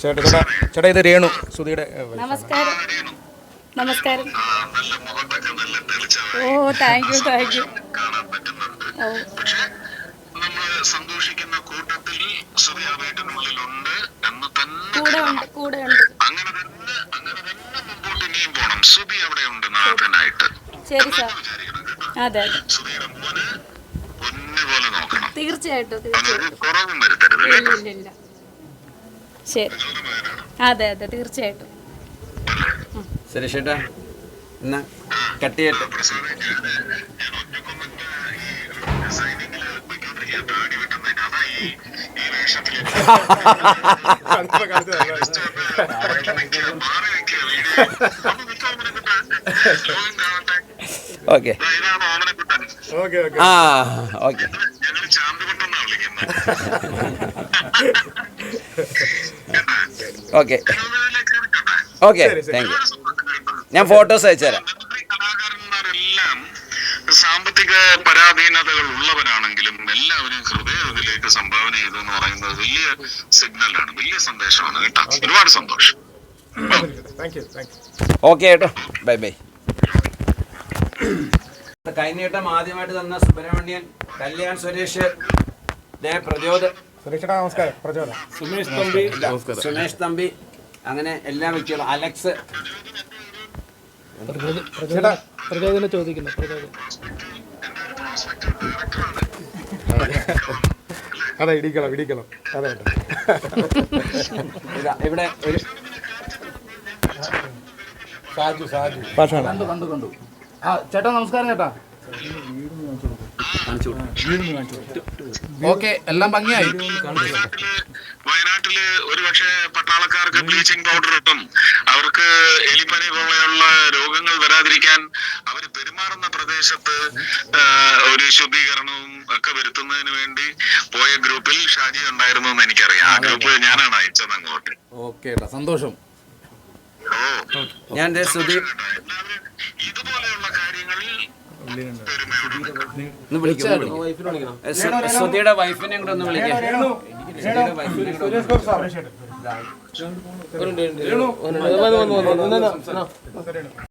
ചേട്ടാ ചേട്ടാ ചേട്ടാ ഇത് രേണു സുധിയുടെ. നമസ്കാരം. നമസ്കാരം. ഓ താങ്ക് യു താങ്ക് യു സന്തോഷിക്കുന്ന കൂട്ടത്തിൽ എന്ന് തന്നെ കൂടെ ഉണ്ട് കൂടെ ഉണ്ട്. അങ്ങനെ തന്നെ അങ്ങനെ തന്നെ മുമ്പോട്ട് ഇനിയും പോണം. സുധി അവിടെ ഉണ്ട് നാഥനായിട്ട് ശരി സാർ. വിചാരിക്കണം അതെ അതെ. സുധിയുടെ മോന് പൊന്നു പോലെ നോക്കണം. തീർച്ചയായിട്ടും തീർച്ചയായിട്ടും. കുറവും വരുത്തരുത് ശരി. അതെ അതെ തീർച്ചയായിട്ടും. ശരി ചേട്ടാ എന്നാ കട്ട് ചെയ്യട്ടെ ഓക്കെ ആ okay. Okay okay thank you ഞാൻ ഫോട്ടോസ് അയച്ചു തരാം സാമ്പത്തിക പരാധീനതകൾ ഉള്ളവരാണെങ്കിലും എല്ലാവരും ഹൃദയത്തിലേക്ക് സംഭാവന ചെയ്തു എന്ന് പറയുന്നത് വലിയ സിഗ്നലാണ് വലിയ സന്ദേശമാണ് കേട്ടോ. ഒരുപാട് സന്തോഷം. ഓക്കെ കേട്ടോ ബൈ ബൈ കൈനീട്ടം ആദ്യമായിട്ട് തന്ന സുബ്രഹ്മണ്യൻ കല്യാൺ സുരേഷ് ദേ പ്രചോദ് സുരേഷ് ചേട്ടാ നമസ്കാരം. പ്രചോദനം സുമേഷ് തമ്പി. സുമേഷ് തമ്പി. അങ്ങനെ എല്ലാ വ്യക്തികളും അലക്സ്. ചേട്ടാ. പ്രചോദനം ചോദിക്കുന്നു പ്രചോദനം അതെ ഇടിക്കണം ഇടിക്കണം. അതെ ഇതാ ഇവിടെ ഒരു സാജു സാജു. കണ്ടു കണ്ടു കണ്ടു. ആ ചേട്ടാ നമസ്കാരം ചേട്ടാ. ഓക്കെ എല്ലാം ഭംഗിയായി. വയനാട്ടിൽ വയനാട്ടിൽ ഒരുപക്ഷെ പട്ടാളക്കാർക്ക് ബ്ലീച്ചിങ് പൗഡർ ഇട്ടും അവർക്ക് എലിപ്പനി പോലെയുള്ള രോഗങ്ങൾ വരാതിരിക്കാൻ അവർ പെരുമാറുന്ന പ്രദേശത്ത് ഒരു ശുദ്ധീകരണവും ഒക്കെ വരുത്തുന്നതിന് വേണ്ടി പോയ ഗ്രൂപ്പിൽ ഷാജി ഉണ്ടായിരുന്നു എന്ന് എനിക്കറിയാം. ആ ഗ്രൂപ്പ് ഞാനാണ് അയച്ചത് അങ്ങോട്ട്. ഓക്കെ സന്തോഷം. ഓ. ഞാൻ ദേ സുധി എല്ലാവരും ഇതുപോലെയുള്ള കാര്യങ്ങളിൽ ഒന്ന് വിളിക്കും ഒന്ന് വിളിക്കും. ഏ, സു- സുധിയുടെ വൈഫിനെ കൂടെ ഒന്ന് വിളിക്കാം സുധിയുടെ വൈഫിനെ കൂടെ ഒന്ന് വിളിക്കാം. സുരേഷ് ഗോപി സാർ